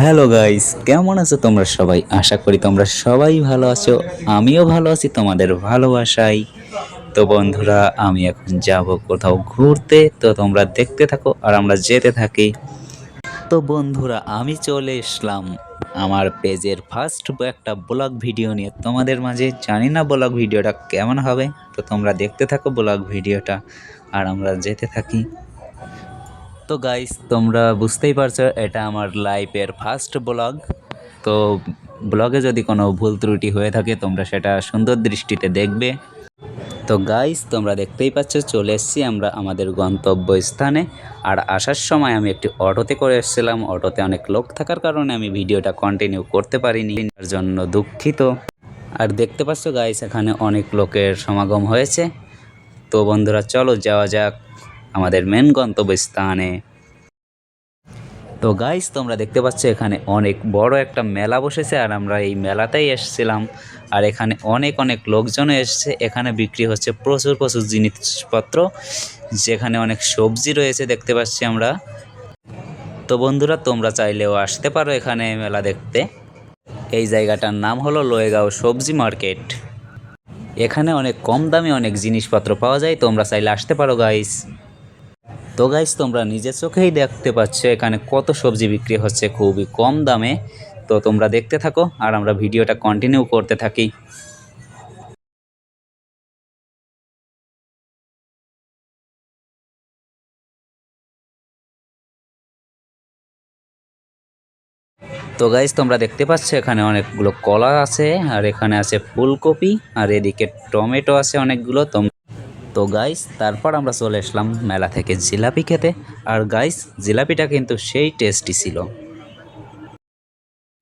Hello guys, কেমন আছো তোমরা সবাই? আশা করি তোমরা সবাই ভালো আছো, আমিও ভালো আছি তোমাদের ভালোবাসাই তো বন্ধুরা, আমি এখন যাব কোথাও ঘুরতে, তো তোমরা দেখতে থাকো আর আমরা যেতে থাকি। তো বন্ধুরা, আমি চলে এসলাম আমার পেজের ফার্স্ট একটা ব্লগ ভিডিও নিয়ে। তোমাদের মাঝে জানি না ব্লগ ভিডিওটা কেমন হবে, তো তোমরা দেখতে থাকো ব্লগ ভিডিওটা। আর আমরা যেতে থাকি। তো গাইস তোমরা বুঝতেই পারছ, এটা আমার লাইফের ফার্স্ট ব্লগ তো ব্লগে যদি কোনো ভুল ত্রুটি হয়ে থাকে, তোমরা সেটা সুন্দর দৃষ্টিতে দেখবে। তো গাইস তোমরা দেখতেই পাচ্ছ, চলে এসেছি আমরা আমাদের গন্তব্য স্থানে। আর আসার সময় আমি একটি অটোতে করে এসেছিলাম। অটোতে অনেক লোক থাকার কারণে আমি ভিডিওটা কন্টিনিউ করতে পারিনি। তার জন্য দুঃখিত। আর দেখতে পাচ্ছ গাইস এখানে অনেক লোকের সমাগম হয়েছে। তো বন্ধুরা, চলো যাওয়া যাক। আমাদের মেন গন্তব্যস্থানে। তো গাইস তোমরা দেখতে পাচ্ছ এখানে অনেক বড় একটা মেলা বসেছে আর আমরা এই মেলাতেই এসেছিলাম। আর এখানে অনেক অনেক লোকজনও এসেছে। এখানে বিক্রি হচ্ছে প্রচুর প্রচুর জিনিসপত্র, যেখানে অনেক সবজি রয়েছে দেখতে পাচ্ছি আমরা। তো বন্ধুরা, তোমরা চাইলেও আসতে পারো এখানে মেলা দেখতে। এই জায়গাটার নাম হলো লোয়েগাঁও সবজি মার্কেট। এখানে অনেক কম দামে অনেক জিনিসপত্র পাওয়া যায়, তোমরা চাইলে আসতে পারো গাইস তো গাইস তোমরা নিজের চোখেই দেখতে পাচ্ছ, এখানে কত সবজি বিক্রি হচ্ছে, খুবই কম দামে। তো তোমরা দেখতে থাকো, আর আমরা ভিডিওটা কন্টিনিউ করতে থাকি। তো গাইস তোমরা দেখতে পাচ্ছ, এখানে অনেকগুলো কলা আছে, আর এখানে আছে ফুলকপি, আর এদিকে টমেটো আছে অনেকগুলো, তোম তো গাইস তারপর আমরা চলে আসলাম মেলা থেকে জিলাপি খেতে। আর গাইস জিলাপিটা কিন্তু সেই টেস্টি ছিল।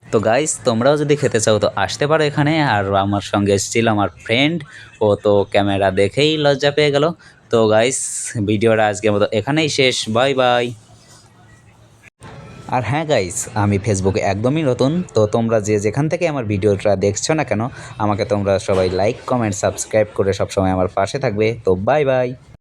তো গাইস তোমরাও যদি খেতে চাও তো আসতে পারো এখানে। আর আমার সঙ্গে এসেছিল আমার ফ্রেন্ড ও তো ক্যামেরা দেখেই লজ্জা পেয়ে গেল। তো গাইস ভিডিওটা আজকের মতো এখানেই শেষ। বাই বাই আর হ্যাঁ গাইস আমি ফেসবুকে একদমই নতুন, তো তোমরা যে যেখান থেকে আমার ভিডিওটা দেখছ না কেন, আমাকে তোমরা সবাই লাইক কমেন্ট সাবস্ক্রাইব করে সবসময় আমার পাশে থাকবে, তো বাই বাই